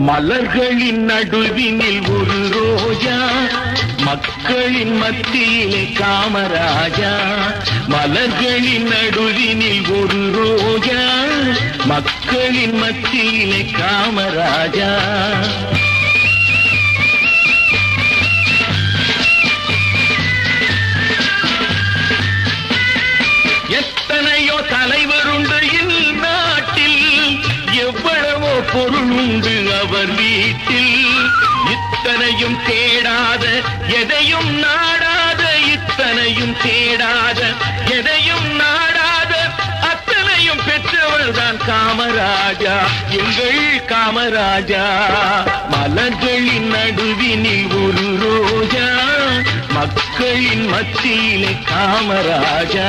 மலர்களின் நடுவினில் ஒரு ரோஜா மக்களின் மத்தியிலே காமராஜா. மலர்களின் நடுவினில் ஒரு ரோஜா மக்களின் மத்தியிலே காமராஜா. எத்தனையோ தலைவருண்டு இந்நாட்டில் எவ்வளவோ பொருள் உண்டு. அவர் வீட்டில் இத்தனையும் தேடாத எதையும் நாடாத இத்தனையும் தேடாத எதையும் நாடாத அத்தனையும் பெற்றவர் தான் காமராஜா. எங்கள் காமராஜா மலர்களின் நடுவினில் ஒரு ரோஜா மக்களின் மத்தியிலே காமராஜா.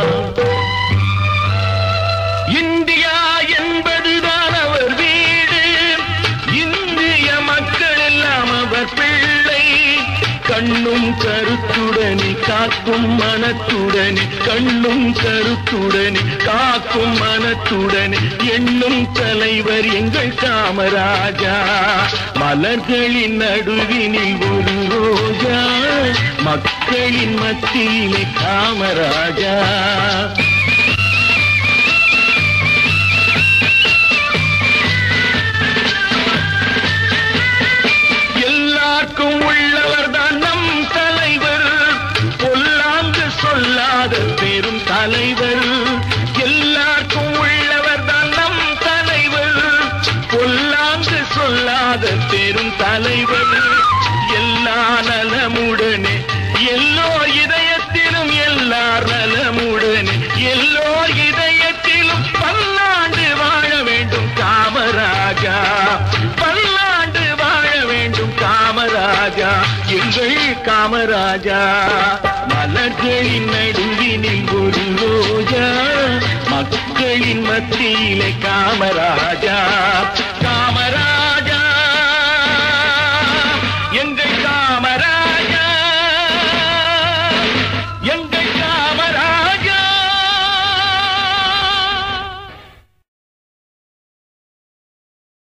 காக்கும் மனத்துடனே கண்ணும் கருத்துடனே காக்கும் மனத்துடனே எண்ணும் தலைவர் எங்கள் காமராஜா. மலர்களின் நடுவினில் ஒரு ரோஜா மக்களின் மத்தியிலே காமராஜா. தலைவர். எல்லாருக்கும் உள்ளவர் தான் நம் தலைவர். பொல்லாங்கு சொல்லாத பெரும் தலைவர். எல்லா நலமுடனே எல்லோ இதயத்திலும் எல்லார் நலமுடனே எல்லோ இதயத்திலும் பல்லாண்டு வாழ வேண்டும் காமராஜா. பல்லாண்டு வாழ வேண்டும் காமராஜா. எங்கள் காமராஜா. மலர்களின் நடுவினில் ஒரு ரோஜா மக்களின் மத்தியிலே காமராஜா